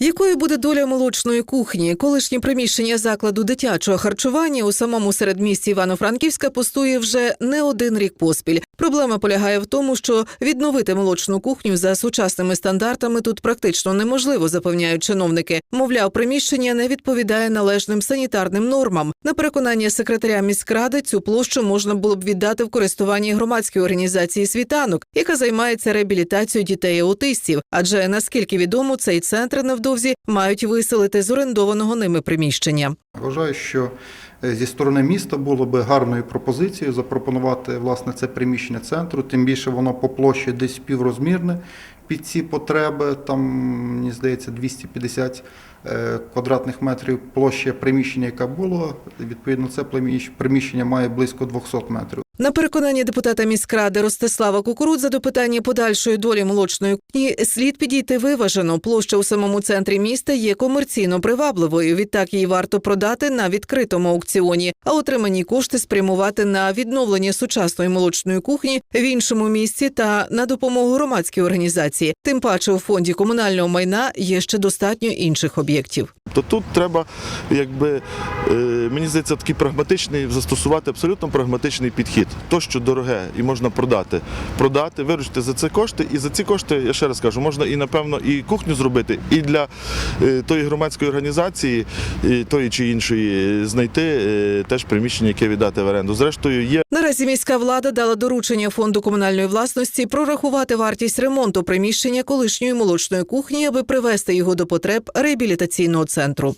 Якою буде доля молочної кухні? Колишнє приміщення закладу дитячого харчування у самому середмісті Івано-Франківська пустує вже не один рік поспіль. Проблема полягає в тому, що відновити молочну кухню за сучасними стандартами тут практично неможливо, запевняють чиновники. Мовляв, приміщення не відповідає належним санітарним нормам. На переконання секретаря міськради цю площу можна було б віддати в користуванні громадської організації світанок, яка займається реабілітацією дітей аутистів. Адже наскільки відомо, цей центр невдовзі мають виселити з орендованого ними приміщення. Вважаю, що е, зі сторони міста було би гарною пропозицією запропонувати власне це приміщення центру. Тим більше воно по площі десь співрозмірне під ці потреби. Там мені здається 250 е, квадратних метрів площа приміщення, яка було. Відповідно, це приміщення має близько 200 метрів. На переконання депутата міськради Ростислава Кукурудза до питання подальшої долі молочної кухні слід підійти виважено. Площа у самому центрі міста є комерційно привабливою. Відтак її варто продати на відкритому аукціоні, а отримані кошти спрямувати на відновлення сучасної молочної кухні в іншому місці та на допомогу громадській організації. Тим паче у фонді комунального майна є ще достатньо інших об'єктів. То тут треба, якби е, мені здається, такий прагматичний застосувати абсолютно прагматичний підхід. То, що дороге і можна продати, продати, виручити за це кошти, і за ці кошти, я ще раз кажу, можна і напевно і кухню зробити, і для е, тої громадської організації, і тої чи іншої, знайти е, теж приміщення, яке віддати в оренду. Зрештою, є Наразі міська влада дала доручення фонду комунальної власності прорахувати вартість ремонту приміщення колишньої молочної кухні, аби привести його до потреб реабілітаційного центру. centro.